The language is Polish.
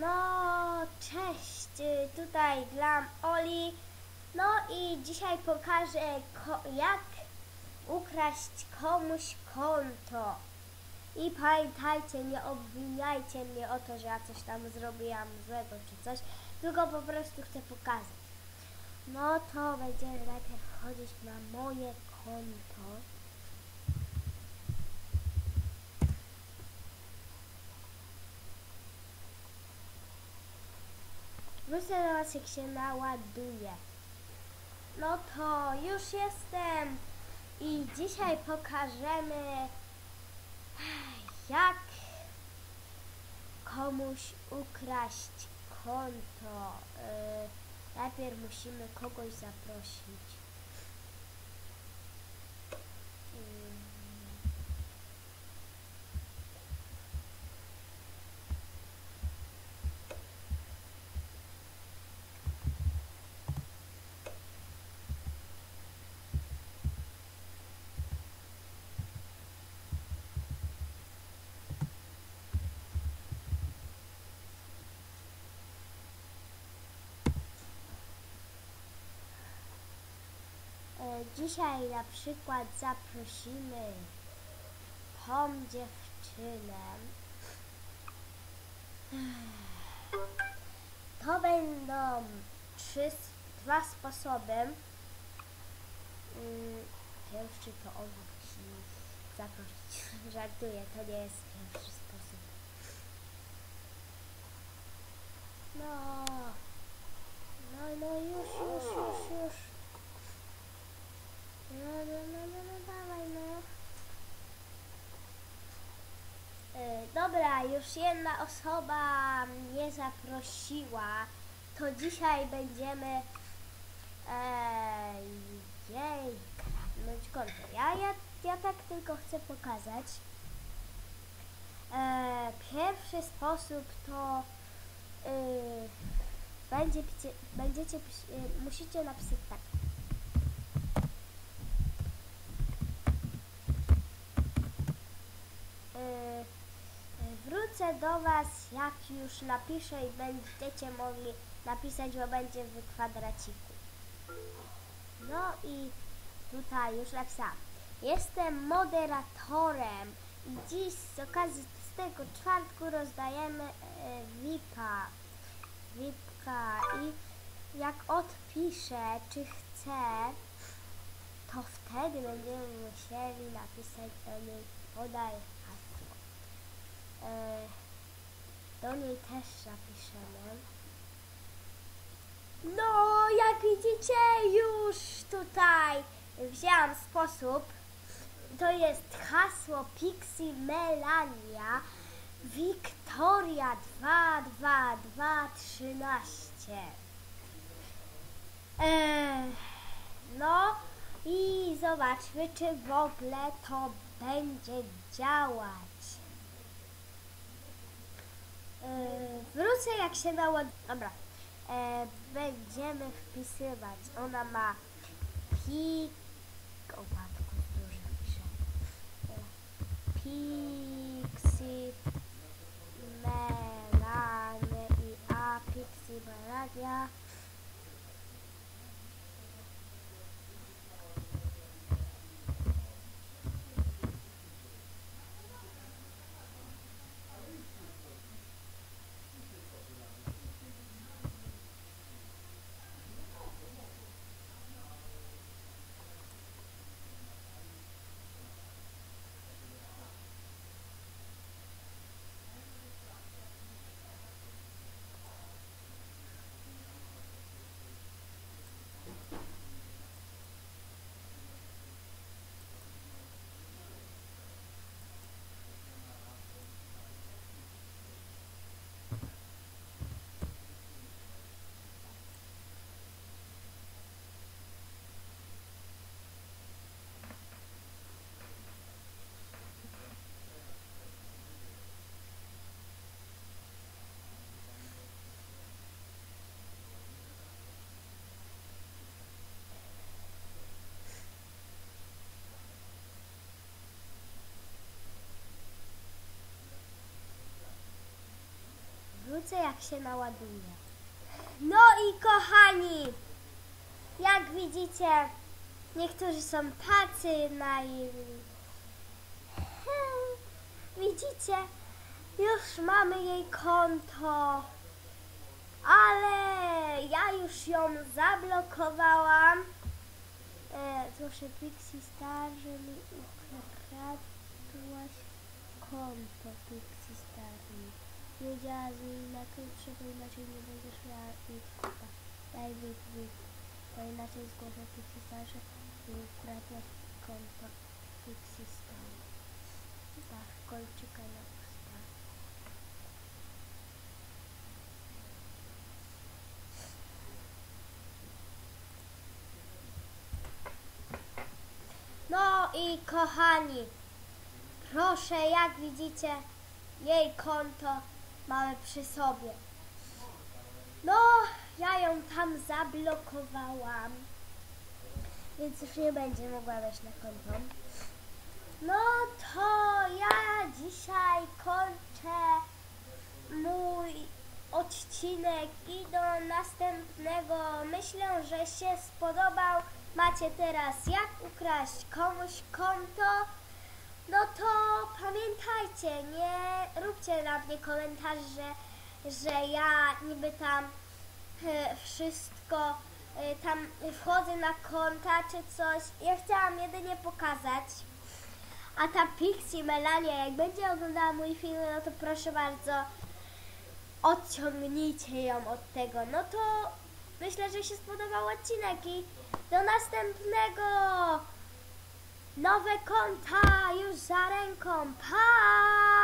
No, cześć, y, tutaj Glam Oli. No i dzisiaj pokażę, jak ukraść komuś konto. I pamiętajcie, nie obwiniajcie mnie o to, że ja coś tam zrobiłam złego czy coś, tylko po prostu chcę pokazać. No to będziemy najpierw wchodzić na moje konto. Was jak się naładuje. No to już jestem i dzisiaj pokażemy jak komuś ukraść konto. Yy, najpierw musimy kogoś zaprosić. Dzisiaj na przykład zaprosimy tą dziewczynę. To będą trzy, dwa sposoby. Mm, Pierwszy to musi zaprosić. Żartuję, to nie jest pierwszy sposób. No, no, no już, już, już, już. No, no, no, no, no, dawaj, no. E, dobra, już jedna osoba mnie zaprosiła. To dzisiaj będziemy jej kradnąć konto. Ja, ja, ja tak tylko chcę pokazać. E, pierwszy sposób to y, będzie, będziecie, y, musicie napisać tak. Y, y, Wrócę do Was, jak już napiszę i będziecie mogli napisać, bo będzie w kwadraciku. No i tutaj już napisałam. Jestem moderatorem i dziś z okazji z tego czwartku rozdajemy e, VIP-a. I jak odpiszę, czy chcę, to wtedy będziemy musieli napisać do niej podaj hasło. E, do niej też napiszemy. No, jak widzicie, już tutaj wzięłam sposób. To jest hasło Pixie Melania Wiktoria 22213. Eee, no i zobaczmy, czy w ogóle to będzie działać. Eee, wrócę jak się naładuje. Dobra. Eee, będziemy wpisywać. Ona ma pi... O matku, dużo pisze. Pixie Melanie i A Pixie Melania. Wrócę jak się naładuje. No i kochani, jak widzicie, niektórzy są tacy naiwni. Widzicie, już mamy jej konto, ale ja już ją zablokowałam. E, proszę Pixie Star, że mi ukradłaś konto Pixie Star. Nie działa z nim na krótsze, bo inaczej nie będziesz miała nic konta. Daj wyk. Bo inaczej zgłoszę Pixie Star, że mi ukradłaś konto Pixie Star. Tak, kolczyka na usta. No i kochani, proszę, jak widzicie, jej konto mamy przy sobie. No, ja ją tam zablokowałam, więc już nie będzie mogła wejść na konto. No to ja dzisiaj kończę mój odcinek i do następnego. Myślę, że się spodobał. Macie teraz jak ukraść komuś konto. No to pamiętajcie, nie róbcie na mnie komentarzy, że, że ja niby tam e, wszystko e, tam wchodzę na konta czy coś. Ja chciałam jedynie pokazać. A ta Pixie Melania, jak będzie oglądała mój film, no to proszę bardzo, odciągnijcie ją od tego. No to myślę, że się spodobał odcinek i do następnego. Nowe konta już za ręką. Pa!